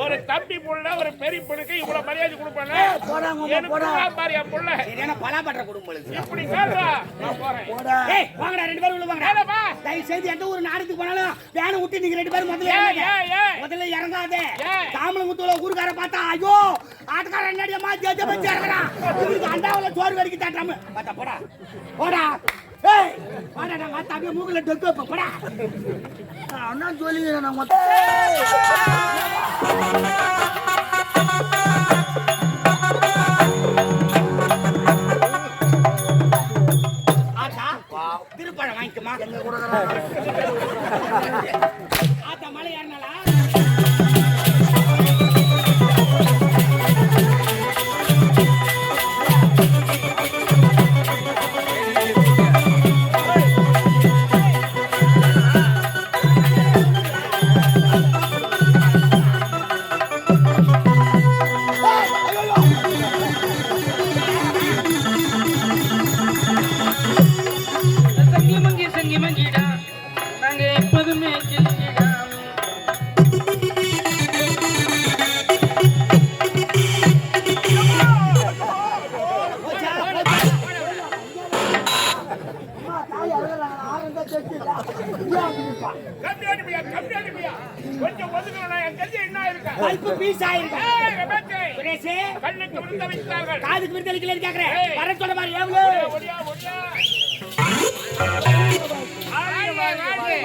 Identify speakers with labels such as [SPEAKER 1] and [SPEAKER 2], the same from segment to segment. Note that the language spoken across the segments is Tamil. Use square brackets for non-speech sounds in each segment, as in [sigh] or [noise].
[SPEAKER 1] ஒரு தம்பி புள்ள ஒரு பெரிய பொண்ணுக்கு இவ்வளவு மரியாதை என் புள்ள
[SPEAKER 2] சரியான பலாபற்ற குடும்பம் பொழுது
[SPEAKER 1] இப்படி கேளுடா நான் போறேன்.
[SPEAKER 3] போடா.
[SPEAKER 2] ஏய் வாங்கடா ரெண்டு பேரும் உள்ள வாங்கடா. தயவு செய்து எந்த ஒரு நாடுக்கு போனாலும் வேனை விட்டு நீங்க ரெண்டு பேரும் முதல்ல. முதல்ல இறங்காதே. தாமலங்குத்துல ஊருக்கார பார்த்தா ஐயோ ஆட்டுக்கார என்னடியா மாத்தி வச்சு இறங்குறான் இவருக்கு அண்டாவுல சோறு வரைக்கும் தாட்டாம. பார்த்தா போடா. போடா. ஏய் வாடா நான் மாத்தா அப்படியே மூக்குல டொக்கு போடா.
[SPEAKER 3] அண்ணா சொல்லி நான்
[SPEAKER 2] திருப்பழம் வாங்கிக்கமா?
[SPEAKER 3] எங்க கொடுக்குறாங்க?
[SPEAKER 1] கம்மி அனுப்பியா கம்மி அனுப்பியா கொஞ்சம் ஒதுக்கணும் என் கையை என்ன இருக்கா
[SPEAKER 2] பல்பு பீஸ் ஆயிருக்கேன்
[SPEAKER 1] ஏய், ரெபேக்கே,
[SPEAKER 2] சுரேஷே
[SPEAKER 1] கண்ணுக்கு விழுந்த வைத்தார்கள்.
[SPEAKER 2] காதுக்கு விருந்தளிக்கல கேக்குறேன்
[SPEAKER 1] ஏய்.
[SPEAKER 2] வர சொல்ல மாதிரி எவ்வளோ
[SPEAKER 1] ஒடியா ஒடியா. ஆயே,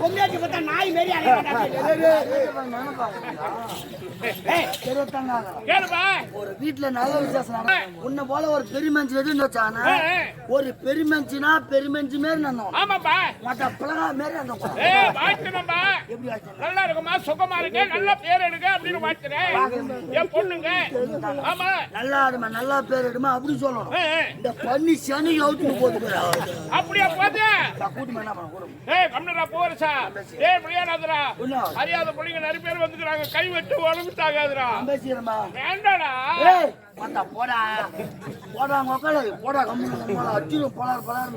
[SPEAKER 2] பொம்மையாச்சி பார்த்தா நாய் மாரி.
[SPEAKER 3] ஒரு வீட்டுல நல்ல விசேஷம். உன்னை போல ஒரு பெருமஞ்சி எதுன்னு வச்சானா. ஒரு பெருமஞ்சினா பெருமஞ்சி மாரி
[SPEAKER 1] ஆமாப்பா.
[SPEAKER 3] மற்ற பிளகா மாரி எப்படி ஆச்சு
[SPEAKER 1] நல்லா இருக்குமா? சுகமா இருக்கு. நல்ல பேர் எடுங்க அப்படின்னு வாழ்த்துறேன் என் பொண்ணுங்க. ஆமா.
[SPEAKER 3] நல்லா பேர் எடுமா? அப்படி சொல்லணும். இந்த பண்ணி சனி அவுத்துன்னு போட்டு
[SPEAKER 1] அப்படியா அறியாத பிள்ளைங்க நிறைய பேர் வந்துக்கிறாங்க. கை வெட்டு உடம்பு
[SPEAKER 3] பேசிக்கிறமா
[SPEAKER 1] வேண்டாடா.
[SPEAKER 3] வந்தா போடா. போடா மக்களே போடா கம்முனு போடா. அடிச்சு போலார் போலார்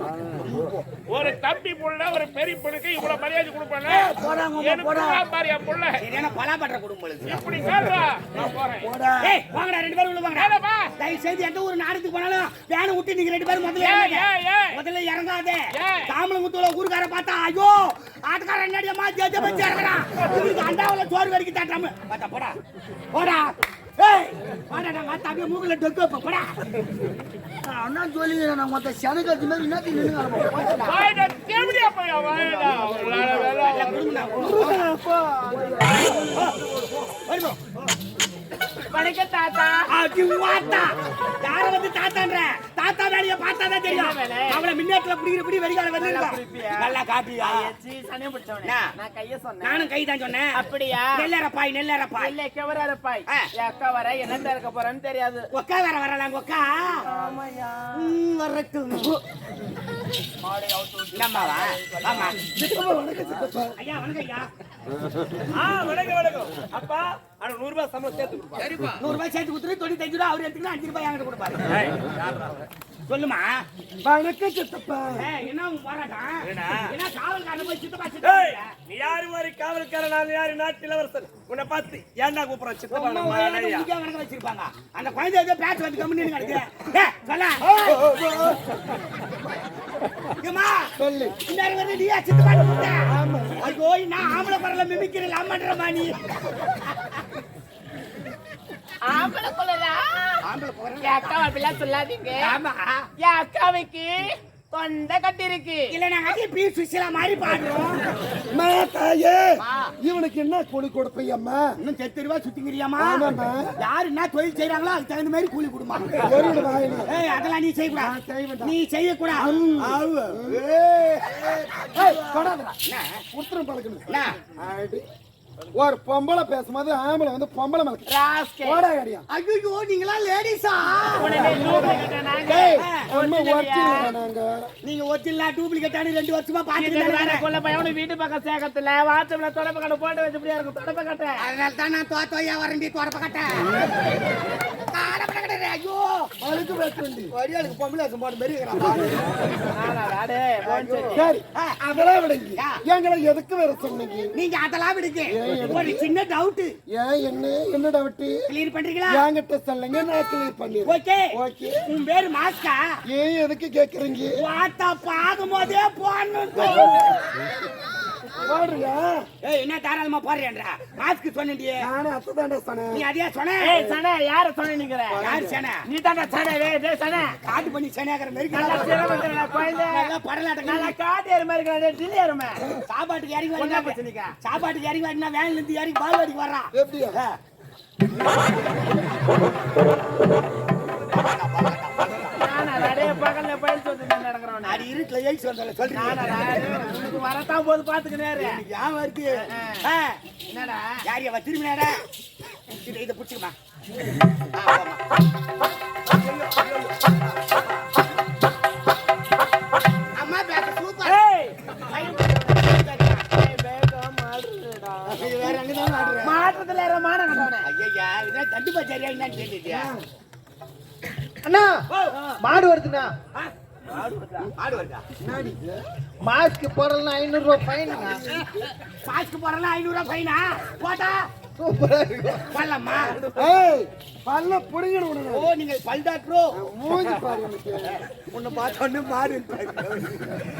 [SPEAKER 1] ஒரு தம்பி புள்ள ஒரு பெரிய பொண்ணுக்கு இவ்வளவு மரியாதை கொடுப்பானே?
[SPEAKER 3] போடா போடா.
[SPEAKER 1] தான் பாரு என் புள்ள.
[SPEAKER 2] சரியான பலாபற்ற குடும்பம்
[SPEAKER 1] இப்படி கேளுடா நான் போறேன்.
[SPEAKER 3] போடா.
[SPEAKER 2] ஏய் வாங்கடா ரெண்டு பேரும் உள்ள வாங்கடா. தயவு செய்து எந்த ஒரு நாடுக்கு போனாலும் வேனை விட்டு நீங்க ரெண்டு பேரும் முதல்ல
[SPEAKER 1] ஏய்,
[SPEAKER 2] இறங்குங்க.
[SPEAKER 1] ஏய், ஏய்.
[SPEAKER 2] முதல்ல இறங்காதே.
[SPEAKER 1] ஏய்.
[SPEAKER 2] தாமலங்குத்துல ஊருக்கார பார்த்தா ஐயோ ஆட்டுக்கார என்னடியா மாத்தி வச்சு வச்சு இறங்குறான். இவருக்கு அண்டாவுல சோறு வரைக்கும் தாட்டாம பார்த்தா போடா. போடா.
[SPEAKER 3] அண்ணா சொல்லி நான் மொத்த சனக்கத்து மாதிரி என்ன நின்று
[SPEAKER 2] வணக்கம் தாத்தா. வாத்தா யார வந்து தாத்தான்ற? தாத்தா வேலைய பார்த்தா தான் தெரியும் அவள மின்னேட்ல புடிக்கிற புடி வெடிகால வந்து நல்லா காப்பியா
[SPEAKER 4] சனியம் பிடிச்சவனே? நான் கைய சொன்னேன்.
[SPEAKER 2] நானும் கை தான் சொன்னேன்.
[SPEAKER 4] அப்படியா?
[SPEAKER 2] நெல்லரப்பாய் நெல்லரப்பாய்
[SPEAKER 4] இல்ல கவரா இருப்பாய்
[SPEAKER 2] ஆ.
[SPEAKER 4] என் அக்கா வர என்ன திறக்க போறேன்னு தெரியாது.
[SPEAKER 2] ஒக்கா வேற வரலாம் ஒக்கா. ம், வரட்டும். நம்மவா ஆமா ஐயா வணக்கம் ஐயா.
[SPEAKER 1] ஆ வணக்கம் வணக்கம்.
[SPEAKER 5] அப்பா ஆனா நூறு ரூபாய் சம்பளம் சேர்த்து கொடுப்பா
[SPEAKER 2] நூறு ரூபாய் சேர்த்து கொடுத்துரு தொண்ணூத்தஞ்சு ரூபா அவர் எடுத்துக்கிட்டு அஞ்சு ரூபாய் என்கிட்ட கொடுப்பாரு? சொல்லுமா?
[SPEAKER 6] வணக்கம் சித்தப்பா.
[SPEAKER 2] என்ன போராட்டம்? என்ன காவல்காரன் போய் சித்தப்பா சித்தப்பா
[SPEAKER 5] நீ யாரு மாதிரி காவல்காரன் நான் யாரு? நாட்டு இளவரசன். உன்னை பார்த்து ஏன்டா கூப்பிடுறான் சித்தப்பா நம்ம
[SPEAKER 2] கணக்கு வச்சிருப்பாங்க. அந்த குழந்தை ஏதோ பேச்சு வந்து சொல்ல. இந்நேரம் வந்து நீயா சித்தப்பான்னு கூப்பிட்ட? ஐயோ, நான் ஆம்பளை குரல்ல மிமிக்கிறேன், அம்மான்றமா நீ?
[SPEAKER 4] ஆம்பளை குள்ளரா
[SPEAKER 2] ஆம்பளை குரல்?
[SPEAKER 4] என் அக்கா அப்படிலாம் சொல்லாதீங்க
[SPEAKER 2] ஆமா.
[SPEAKER 4] என் அக்காவைக்கு தொண்டை கட்டி இருக்கு
[SPEAKER 2] இல்ல, நாங்க அப்படியே பி. சுசீலா மாதிரி பாடுறோம். [laughs]
[SPEAKER 6] தாயே இவனுக்கு என்ன கூலி கொடுப்பையம்மா
[SPEAKER 2] இன்னும் செத்து ரூபா சுத்திங்கிறியாம்மா?
[SPEAKER 6] ஆமாம்மா.
[SPEAKER 2] யாரு என்ன தொழில் செய்றாங்களோ அதுக்கு தகுந்த மாதிரி கூலி கொடுமா ஏய் அதெல்லாம் நீ செய்யக்கூடாது நீ செய்யக்கூடாது
[SPEAKER 6] தொடாதடா
[SPEAKER 2] என்ன?
[SPEAKER 6] உத்தரம் பழக்கணும்
[SPEAKER 2] என்ன?
[SPEAKER 6] ஒரு பொம்பளை பேசும்போது ஆம்பளை வந்து பொம்பளை
[SPEAKER 4] ராஸ்கே.
[SPEAKER 6] போடா கடியா
[SPEAKER 2] ஐயோ நீங்களா லேடிஸா?
[SPEAKER 4] நாங்க
[SPEAKER 6] அம்மா ஒருத்தர் நாங்க.
[SPEAKER 2] நீங்க ஒரிஜினலா டூப்ளிகேட் ரெண்டு வருஷமா பாத்துட்டு
[SPEAKER 4] கொள்ள பையன்? வீட்டு பக்கம் சேகத்துல வாட்ஸ்அப்ல தொடப்ப கடை போட்டு வச்சு இப்படியா இருக்கும். தொடப்ப கட்டை.
[SPEAKER 2] அதனால தான் நான் தோ தோயா வரண்டி தொடப்ப கட்டே? ஐயோ.
[SPEAKER 6] அழுக்கு பேசுண்டி
[SPEAKER 2] வரியாளுக்கு பொம்பளை வேஷம் போட்டு
[SPEAKER 6] சரி அதெல்லாம் விடுங்க. எங்களை எதுக்கு வேற சொன்னீங்க?
[SPEAKER 2] நீங்க அதெல்லாம் விடுங்க. ஒரு சின்ன டவுட்
[SPEAKER 6] ஏன் என்ன என்ன டவுட்டு
[SPEAKER 2] கிளியர் பண்றீங்களா?
[SPEAKER 6] என்கிட்ட சொல்லுங்க நான் கிளியர் பண்ணிடுறேன்.
[SPEAKER 2] ஓகே
[SPEAKER 6] ஓகே
[SPEAKER 2] உன் பேரு மாஸ்கா
[SPEAKER 6] ஏன் எதுக்கு கேக்குறீங்க?
[SPEAKER 2] வாத்தா பாக்கும் போதே போடணும். [laughs]
[SPEAKER 6] போடுறியா
[SPEAKER 2] ஏய் என்ன தாராளமா போடுறேன்றா மாஸ்க்
[SPEAKER 6] அத்தை தாண்டா
[SPEAKER 2] நீ
[SPEAKER 6] சொன்னேன்
[SPEAKER 2] அதே சொன்ன?
[SPEAKER 4] ஏய் சனே யார சொன்னீங்கற
[SPEAKER 2] யாரு சேனை
[SPEAKER 4] நீ தாண்டா சனே டேய் டேய் சனே
[SPEAKER 2] காட்டு பண்ணி சேனையாக்கிற மாதிரி
[SPEAKER 4] நல்லா காட்டு. ஏறு மாதிரி இருக்கா டில்லி ஏறுமே.
[SPEAKER 2] சாப்பாட்டுக்கு இறங்கி
[SPEAKER 4] ஒண்ணா
[SPEAKER 2] வரீங்க
[SPEAKER 4] பிரச்சனைக்கா
[SPEAKER 2] சாப்பாட்டுக்கு இறங்கி வரீங்கன்னா வேன்ல இருந்து இறங்கி பால்வாடிக்கு வர்றான்
[SPEAKER 6] எப்படியா?
[SPEAKER 4] நானா டேய் பக்கத்துல பயில் சொல்லிட்டு நடக்கறவனே.
[SPEAKER 2] அது இருட்டுல
[SPEAKER 4] நானா உனக்கு வரத்தான் போது பாத்துக்கினேரு
[SPEAKER 2] இருக்கு. ஆ,
[SPEAKER 4] என்னடா?
[SPEAKER 2] யார் அவ திரும்பினாடா? இதை இதை பிடிச்சிக்கமா.
[SPEAKER 7] போடலாம் ஐநூறு ரூபாய் ஃபைனுங்க
[SPEAKER 2] பாஸ்க்கு போறலாம் ஐநூறு ரூபாய் ஃபைனா போட்டா? பல்லம்மா.
[SPEAKER 6] ஏய் பல்ல புடிங்கணும் உடனே
[SPEAKER 2] ஓ நீங்க பல் டாக்டரோ?
[SPEAKER 6] மூஞ்சி பாரு எனக்கு
[SPEAKER 2] உன்னை பார்த்தோன்னு மாறு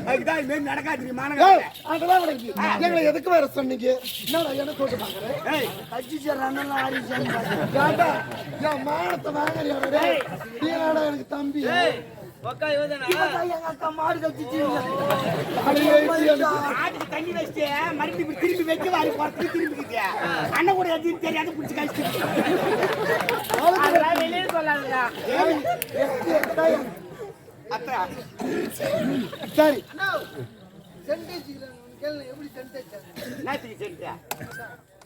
[SPEAKER 2] அதுக்குதான் இது மாதிரி நடக்காது நீ
[SPEAKER 6] ஏய்
[SPEAKER 2] மாநகர
[SPEAKER 6] அதெல்லாம் எங்களை எதுக்கு வேற சொன்னீங்க? என்னடா என்ன சொல்லிட்டு பாக்குறேன்
[SPEAKER 2] ஏய்.
[SPEAKER 6] கட்சி சேர் அண்ணன் ஆரிச்சான் என் மானத்தை வாங்குறியா டேய் நீயாடா எனக்கு தம்பி?
[SPEAKER 2] எங்க அக்கா மாடு ஆட்டுக்கு தண்ணி வச்சுட்டு மறுபடியும் திரும்பி வச்சு வாரி போறதுக்கு திரும்பிக்கிட்டு அண்ணன் கூட எதுவும் தெரியாது பிடிச்சி கழிச்சு
[SPEAKER 4] அதெல்லாம் வெளியே சொல்லாதடா.
[SPEAKER 2] அத்தா.
[SPEAKER 6] சரி.
[SPEAKER 2] நேற்றுக்கு சரிட்டா என்ன பாணி ஆ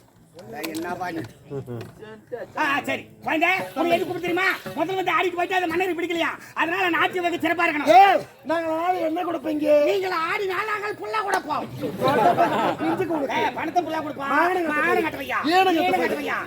[SPEAKER 2] சரி. குழந்தை உனக்கு எது கூப்பிட்டு தெரியுமா? முதல்ல வந்து ஆடிக்கு போயிட்டு அதை மன்னர் பிடிக்கலையா? அதனால நாட்டிய வகை சிறப்பா இருக்கணும்.
[SPEAKER 6] ஏய் நாங்க என்ன கொடுப்பீங்க?
[SPEAKER 2] நீங்கள் ஆடி நாளாங்கள் புல்லா கொடுப்போம். பணத்தை புல்லா கொடுப்போம்.
[SPEAKER 6] மானம்
[SPEAKER 2] கட்டுவையா
[SPEAKER 6] ஏனம்
[SPEAKER 2] கட்டுவையா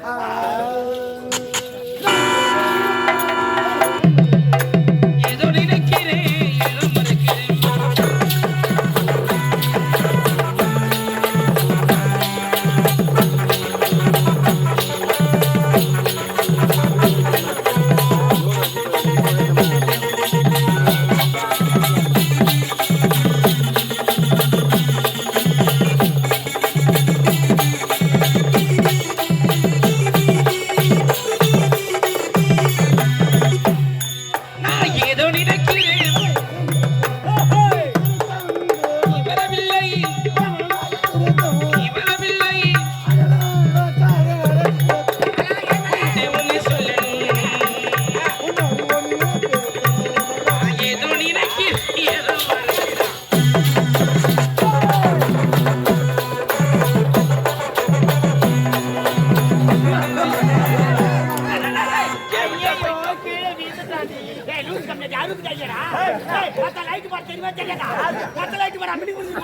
[SPEAKER 2] லைட் பார்த்து தெரியுமா தெரியாதா? மத்த லைட் வர மினி குடிச்சு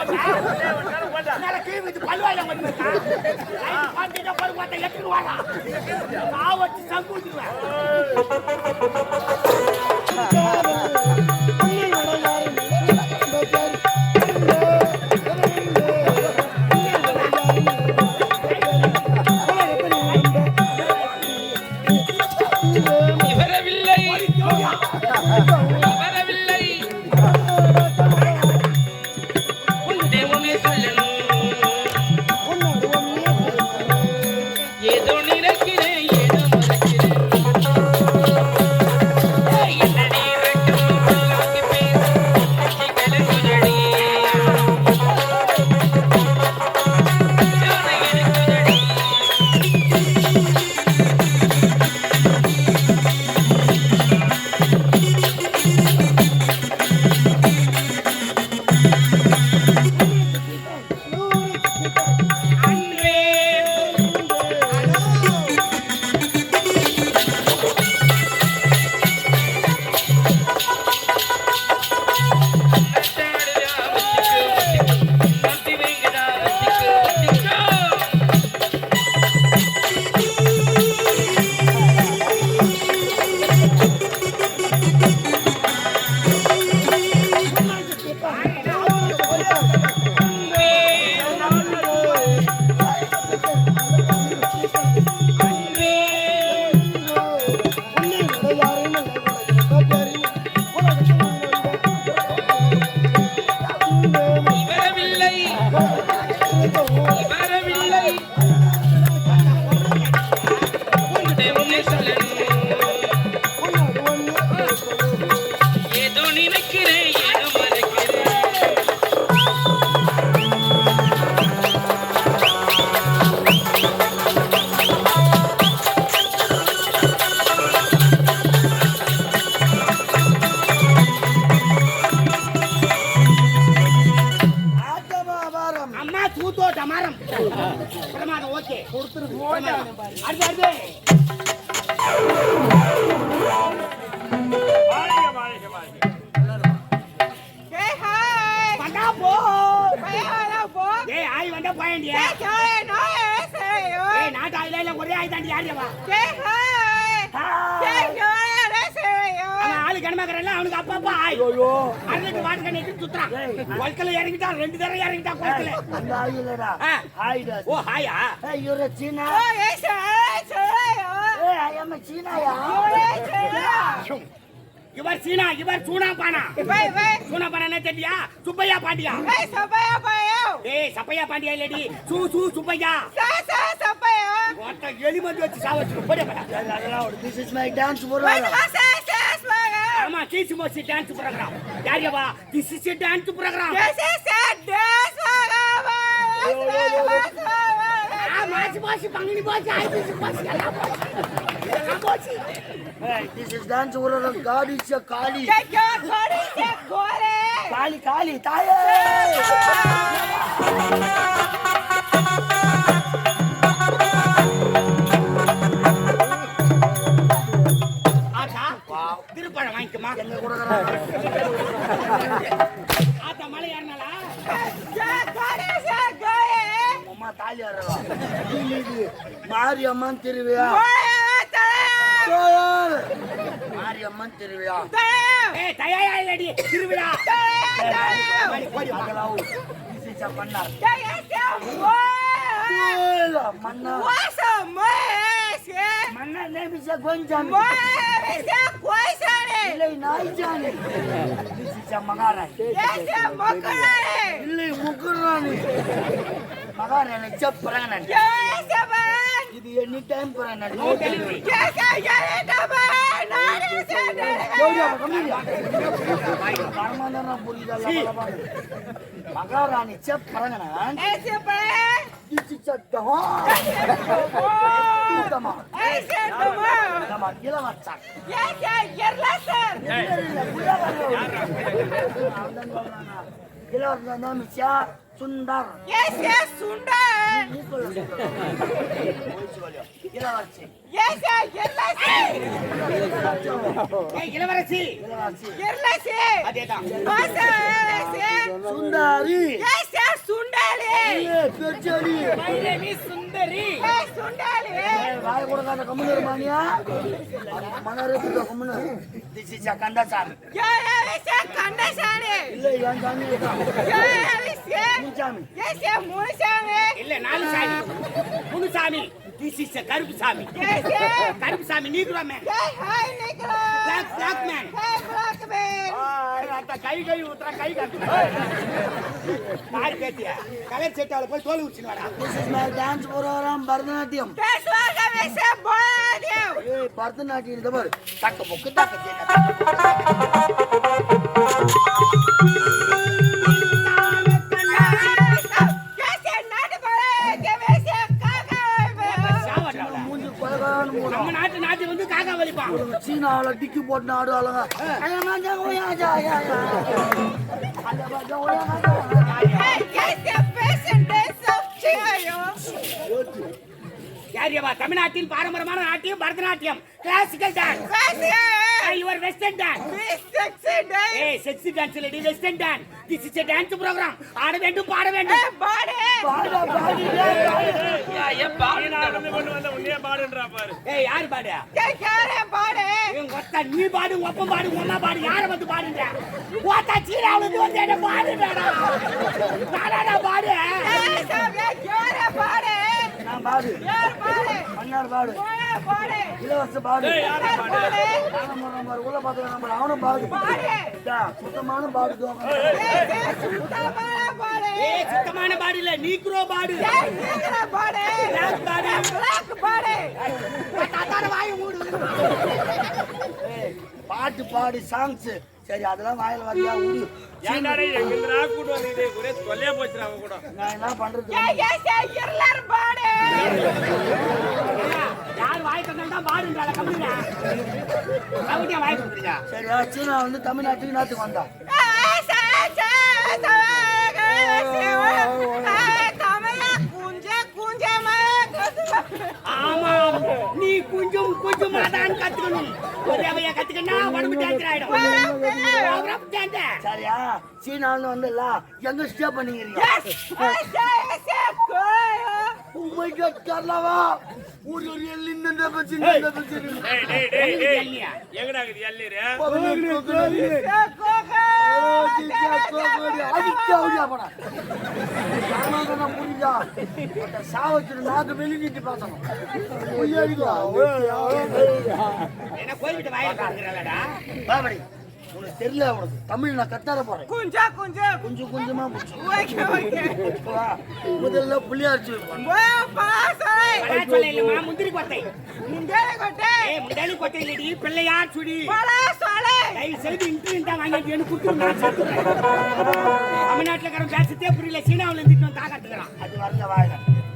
[SPEAKER 2] போட்டா மேல கீழ் வச்சு பல்வாயில வந்து போட்டா லைட் பாத்துட்டா போய் பார்த்தா எட்டுக்கு வாடா. நான் வச்சு ஆ.
[SPEAKER 3] ஆயுடா
[SPEAKER 2] ஓ ஹாயா
[SPEAKER 3] ஏய் யூர சீனா ஏய் ஐ அம் சீனாயா
[SPEAKER 2] இவர் சீனா இவர் சூனா பானா சூனா பானா தெரியா சுப்பையா பாண்டியா ஏய் சப்பையா பாண்டியா இல்லடி சூ சூ சுப்பையா ஒருத்த எலிமந்து வச்சு சாவச்சு போட போடா
[SPEAKER 3] திஸ் இஸ் மை டான்ஸ்
[SPEAKER 2] ஆமா கீசி மோசி டான்ஸ் ப்ரோகிராம் யாரியவா திஸ் இஸ் டான்ஸ் ப்ரோகிராம் ஆ மாசி மாசி பங்குனி போச்சு ஐபிசி போச்சு எல்லாம் போச்சு எல்லாம் போச்சு
[SPEAKER 3] this is dance program God is a Kali Kali Kali தாயே
[SPEAKER 2] ஆத்தா திருப்பழம் வாங்கிக்குமா
[SPEAKER 3] தாலி மாரியம்மன் திருவிழா. மாரியம்மன் திருவிழா.
[SPEAKER 2] திருவிழா.
[SPEAKER 3] name is a கொஞ்சம். இல்லை நாய்ஜானி மகாராணி. இல்லை முக்குராணி. மகாராணி செப் பிறகனன் இது எனி டைம் பிறகனன் நோ டெலிவரி மகாராணி சொல்றானா. இளவரசன் தான் மிச்சா சுந்தர். நீ சொல்லு, சொல்லு. [laughs] இளவரசி.
[SPEAKER 2] இளவரசி!
[SPEAKER 3] சுந்தாரி
[SPEAKER 8] சுண்டாலி!
[SPEAKER 2] பைரவி சுந்தரி!
[SPEAKER 8] சுண்டாலி!
[SPEAKER 3] வாய கூட காட்ட கம்முன்னு இருமானியா மணர் எடுத்துட்டோம் கம்முன்னு
[SPEAKER 2] this is Kandasamy.
[SPEAKER 8] Yeah yes கண்டசாலி
[SPEAKER 3] இல்ல என் சாமி இருக்கான்
[SPEAKER 8] யா எஸ்
[SPEAKER 3] சாமி
[SPEAKER 8] எஸ் முனிசாமி!
[SPEAKER 2] இல்ல நாலு சாமி முனுசாமி. திஸ் இஸ் கருப்பு சாமி கருப்பு சாமி நீக்குறோம் man black black man
[SPEAKER 8] black man
[SPEAKER 2] கை கை ஊத்துறா கை காட்டு யாரு பேத்தியா கலர் செட்டால போய் தோல் உரிச்சுன்னு வாடா
[SPEAKER 3] this is my dance program Bharatanatyam Bharatanatyam இந்த பாரு
[SPEAKER 2] தக்க பொக்கு தக்க
[SPEAKER 8] நாளை பேசண்டே போட்டு
[SPEAKER 2] யார் யவா தமிழ்நாட்டின் பாரம்பரியமான நாட்டியம் Bharatanatyam classical dance your western dance
[SPEAKER 8] செக்ஸிடே
[SPEAKER 2] ஏய் செக்ஸி டான்ஸ் இல்லடி western dance this is a dance program ஆட வேண்டும் பாட வேண்டும்
[SPEAKER 8] பாடு
[SPEAKER 3] பாடு பாடு பாடி.
[SPEAKER 5] வந்து கொண்டு வந்த உன்னே பாடுன்றா பாரு
[SPEAKER 2] ஏய் யார் பாடு
[SPEAKER 8] கேக்கறே பாடே?
[SPEAKER 2] ஒத்த நீ பாடு அப்பா பாடு அம்மா பாடு யார வந்து பாடுங்க சீராவுல இருந்து வந்து என்ன பாடுடா நானா பாடு
[SPEAKER 8] கேக்கறே பாடே யார் பாடே.
[SPEAKER 3] மன்னார் பாடு? இலவச பாடு. உள்ள பார்த்து நம்ம அவனும் பாடு. சுத்தமான பாடு
[SPEAKER 8] சுத்தமான பாடே.
[SPEAKER 2] இல்ல நீக்ரோ பாடு.
[SPEAKER 8] பாடே?
[SPEAKER 2] பாடு.
[SPEAKER 8] பாடே.
[SPEAKER 2] வாயை மூடு.
[SPEAKER 3] பாட்டு பாடு சாங்ஸ் சரி அதெல்லாம் வாயில வரியா ஊடு
[SPEAKER 5] ஏன்டாடே எங்கிருந்தா கூட்டு வந்து ஒரே தொல்லையா போச்சுடா அவன் கூட
[SPEAKER 3] நான் என்ன பண்றது
[SPEAKER 8] ஏய் கேசே இருளர் பாடே
[SPEAKER 2] யார் வாய் தந்தாலும் தான் பாடுன்றால கம்மிடா கவுட்டியா வாய் கொடுக்குறீங்க
[SPEAKER 3] சரி சீனா வந்து தமிழ்நாட்டுக்கு நாட்டுக்கு வந்தா
[SPEAKER 2] ஆமா நீ கொஞ்சம் கொஞ்சமா தான் கத்துக்கணும் ஒரேவையா கத்துக்கனா உடம்பு டேஞ்சர் ஆயிடும்.
[SPEAKER 3] சரியா? சீனாவில் வந்துல எங்க ஸ்டே பண்ணிக்கிறீங்க? உமை கேட்கலாவா ஒரு ஒரு எள்ளி இந்த பச்சி இந்த பச்சி
[SPEAKER 5] டேய் டேய் டேய்
[SPEAKER 2] உங்களுக்கு
[SPEAKER 5] டேய்
[SPEAKER 2] இல்லையா?
[SPEAKER 5] எங்கடா இது எல்லிரு
[SPEAKER 3] நாக்கு வெளி நீட்டி பார்த்தணும்
[SPEAKER 2] என்ன வாயில
[SPEAKER 3] பாபடி உனக்கு தெரியல உனக்கு. தமிழ் நான் கத்தார போறேன்
[SPEAKER 8] குஞ்சா குஞ்சா.
[SPEAKER 3] கொஞ்சம் கொஞ்சமா புடிச்சு.
[SPEAKER 8] ஓகே.
[SPEAKER 3] முதல்ல புள்ளியார்ச்சி
[SPEAKER 2] முந்திரி கொட்டை.
[SPEAKER 8] முண்டே கொட்டே.
[SPEAKER 2] ஏய் முந்தாளி கொட்டை இல்லடி பிள்ளையார் சுடி.
[SPEAKER 8] பலாசொலை
[SPEAKER 2] தயவு செய்து வாங்கிட்டு எனக்கு கொடுத்து நான் சாப்பிடுறேன் தமிழ்நாட்டுல இருக்கிற பேசத்தே புரியல சீனாவுல இருந்துட்டு வந்து தாக்காட்டுக்கிறான்
[SPEAKER 3] அது வரல வாயில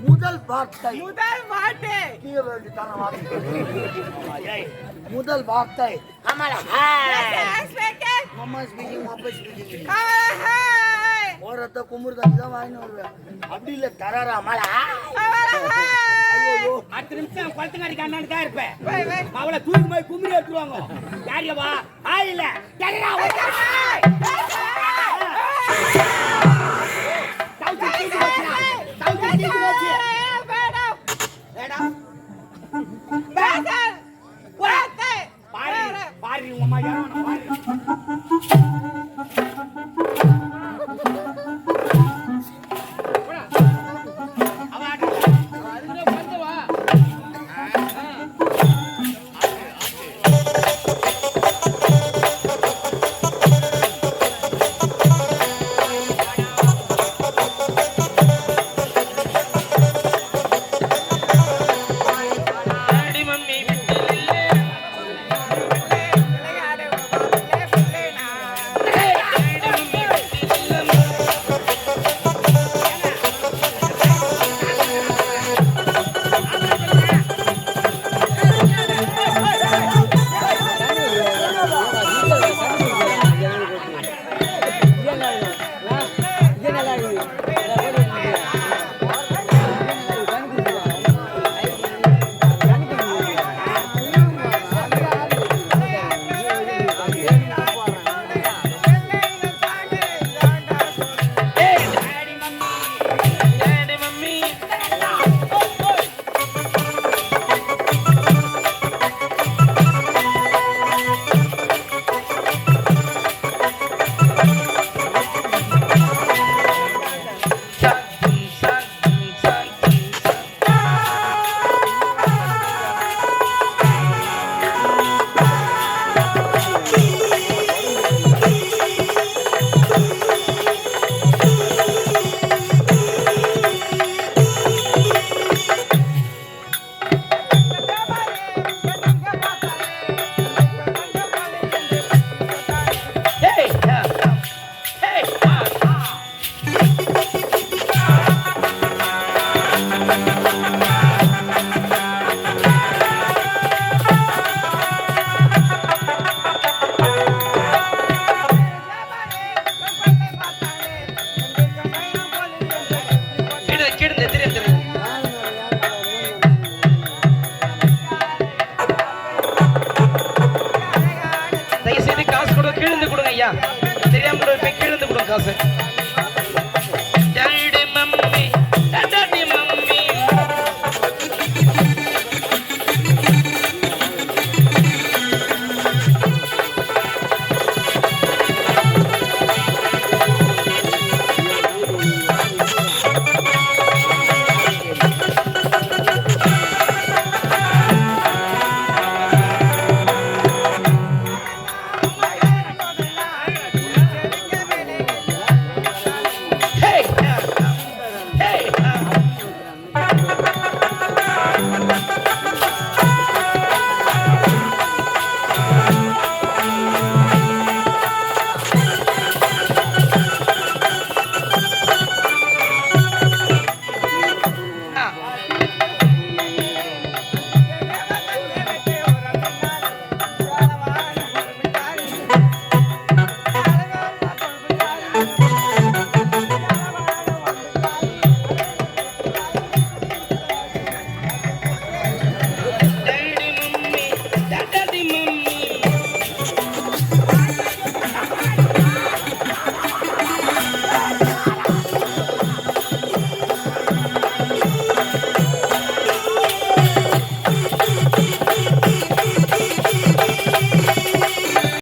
[SPEAKER 3] முதல் வார்த்தை.
[SPEAKER 8] முதல்
[SPEAKER 3] வார்த்தை. முதல் வார்த்தை. ஓரத்தை குமுறு தண்ணி தான் வாங்கிட்டு வருவேன். அப்படி இல்லை தராரா மலா ஐயோ
[SPEAKER 2] அடுத்த நிமிஷம் குளத்துக்காரிக்கு அண்ணாண்டு தான் இருப்பேன். அவளை தூக்கி போய் கும்பிடி எடுத்துருவாங்க. யாரியவா ஆ இல்ல.